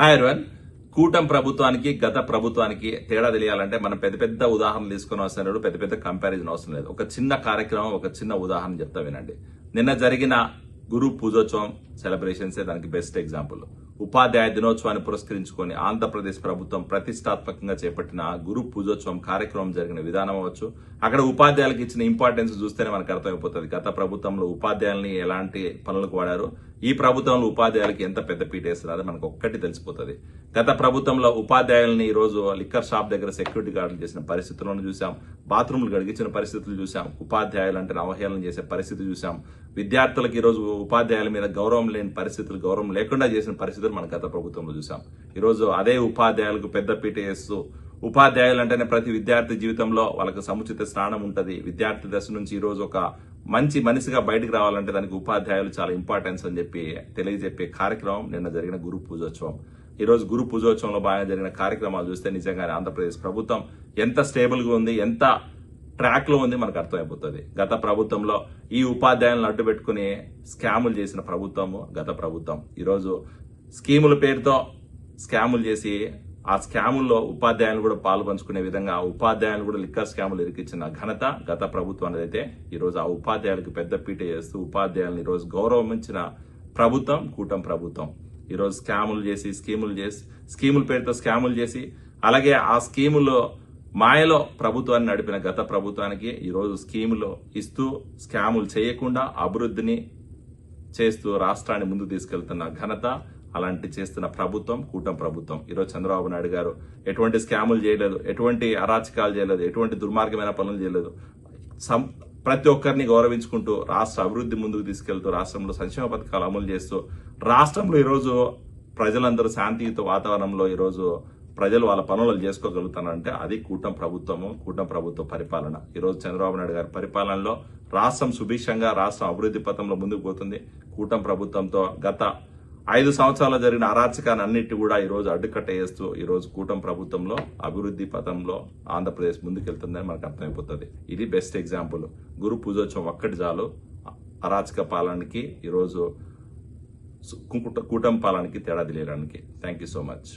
Hi అర్వన్ కూటం ప్రభుత్వానికి గత ప్రభుత్వానికి తేడా తెలియాలంటే మనం పెద్ద పెద్ద ఉదాహరణలు తీసుకుని అవసరం లేదు పెద్ద పెద్ద కంపారిజన్ అవసరం లేదు. ఒక చిన్న కార్యక్రమం ఒక చిన్న ఉదాహరణ చెప్తా వినండి. నిన్న జరిగిన గురు పూజోత్సవం సెలబ్రేషన్స్ దానికి బెస్ట్ ఎగ్జాంపుల్ ఉపాధ్యాయ దినోత్సవాన్ని పురస్కరించుకొని ఆంధ్రప్రదేశ్ ప్రభుత్వం ప్రతిష్టాత్మకంగా చేపట్టిన గురు పూజోత్సవం కార్యక్రమం జరిగిన విధానం అవ్వచ్చు. అక్కడ ఉపాధ్యాయులకు ఇచ్చిన ఇంపార్టెన్స్ చూస్తేనే మనకు అర్థమైపోతుంది. గత ప్రభుత్వంలో ఉపాధ్యాయుల్ని ఎలాంటి పనులకు వాడారు? ఈ ప్రభుత్వంలో ఉపాధ్యాయులకి ఎంత పెద్ద పీట వేస్తున్నారో మనకు ఒక్కటి తెలిసిపోతుంది. గత ప్రభుత్వంలో ఉపాధ్యాయుల్ని ఈ రోజు లిక్కర్ షాప్ దగ్గర సెక్యూరిటీ గార్డులు చేసిన పరిస్థితులను చూసాం బాత్రూమ్లు గడిగించిన పరిస్థితులు చూసాం ఉపాధ్యాయులు అంటే అవహేళన చేసే పరిస్థితి చూసాం విద్యార్థులకు ఈ రోజు ఉపాధ్యాయుల మీద గౌరవం లేని పరిస్థితులు గౌరవం లేకుండా చేసిన పరిస్థితులు మన గత ప్రభుత్వంలో చూసాం ఈ రోజు అదే ఉపాధ్యాయులకు పెద్ద పీట వేస్తూ ఉపాధ్యాయులు అంటేనే ప్రతి విద్యార్థి జీవితంలో వాళ్ళకి సముచిత స్నానం ఉంటుంది. విద్యార్థి దశ నుంచి ఈ రోజు ఒక మంచి మనిషిగా బయటకు రావాలంటే దానికి ఉపాధ్యాయులు చాలా ఇంపార్టెన్స్ అని చెప్పి తెలియజెప్పే కార్యక్రమం నిన్న జరిగిన గురు పూజోత్సవం. ఈ రోజు గురు పూజోత్సవంలో బాగా జరిగిన కార్యక్రమాలు చూస్తే నిజంగానే ఆంధ్రప్రదేశ్ ప్రభుత్వం ఎంత స్టేబుల్గా ఉంది ఎంత ట్రాక్లో ఉంది మనకు అర్థమైపోతుంది. గత ప్రభుత్వంలో ఈ ఉపాధ్యాయులను అడ్డు పెట్టుకుని స్కాములు చేసిన ప్రభుత్వము గత ప్రభుత్వం. ఈరోజు స్కీముల పేరుతో స్కాములు చేసి ఆ స్కాముల్లో ఉపాధ్యాయులు కూడా పాల్పంచుకునే విధంగా ఉపాధ్యాయులు కూడా లిక్కర్ స్కాములు ఇరికించిన ఘనత గత ప్రభుత్వం అనేది అయితే ఈరోజు ఆ ఉపాధ్యాయులకు పెద్ద పీట చేస్తూ ఉపాధ్యాయులను ఈరోజు గౌరవించిన ప్రభుత్వం కూటమి ప్రభుత్వం. ఈరోజు స్కాములు చేసి స్కీములు చేసి స్కీముల పేరుతో స్కాములు చేసి అలాగే ఆ స్కీములో మాయలో ప్రభుత్వాన్ని నడిపిన గత ప్రభుత్వానికి ఈరోజు స్కీములు ఇస్తూ స్కాములు చేయకుండా అభివృద్ధిని చేస్తూ రాష్ట్రాన్ని ముందు తీసుకెళ్తున్న ఘనత అలాంటి చేస్తున్న ప్రభుత్వం కూటమి ప్రభుత్వం. ఈరోజు చంద్రబాబు నాయుడు గారు ఎటువంటి స్కాములు చేయలేదు ఎటువంటి అరాచకాలు చేయలేదు ఎటువంటి దుర్మార్గమైన పనులు చేయలేదు. సం ప్రతి ఒక్కరిని గౌరవించుకుంటూ రాష్ట్ర అభివృద్ధి ముందుకు తీసుకెళ్తూ రాష్ట్రంలో సంక్షేమ పథకాలు అమలు చేస్తూ రాష్ట్రంలో ఈరోజు ప్రజలందరూ శాంతియుత వాతావరణంలో ఈరోజు ప్రజలు వాళ్ళ పనులు చేసుకోగలుగుతారంటే అది కూటమి ప్రభుత్వము కూటమి ప్రభుత్వ పరిపాలన. ఈరోజు చంద్రబాబు నాయుడు గారి పరిపాలనలో రాష్ట్రం సుభిక్షంగా రాష్ట్రం అభివృద్ధి పథంలో ముందుకు పోతుంది. కూటమి ప్రభుత్వంతో గత ఐదు సంవత్సరాలు జరిగిన అరాచకాన్ని అన్నిటి కూడా ఈరోజు అడ్డుకట్ట వేస్తూ ఈరోజు కూటమి ప్రభుత్వంలో అభివృద్ధి పథంలో ఆంధ్రప్రదేశ్ ముందుకెళ్తుందని మనకు అర్థమైపోతుంది. ఇది బెస్ట్ ఎగ్జాంపుల్ గురు పూజోత్సవం ఒక్కటి చాలు. అరాచక పాలనకి ఈరోజు కూటమి పాలనకి తేడా తెలియడానికి. Thank you so much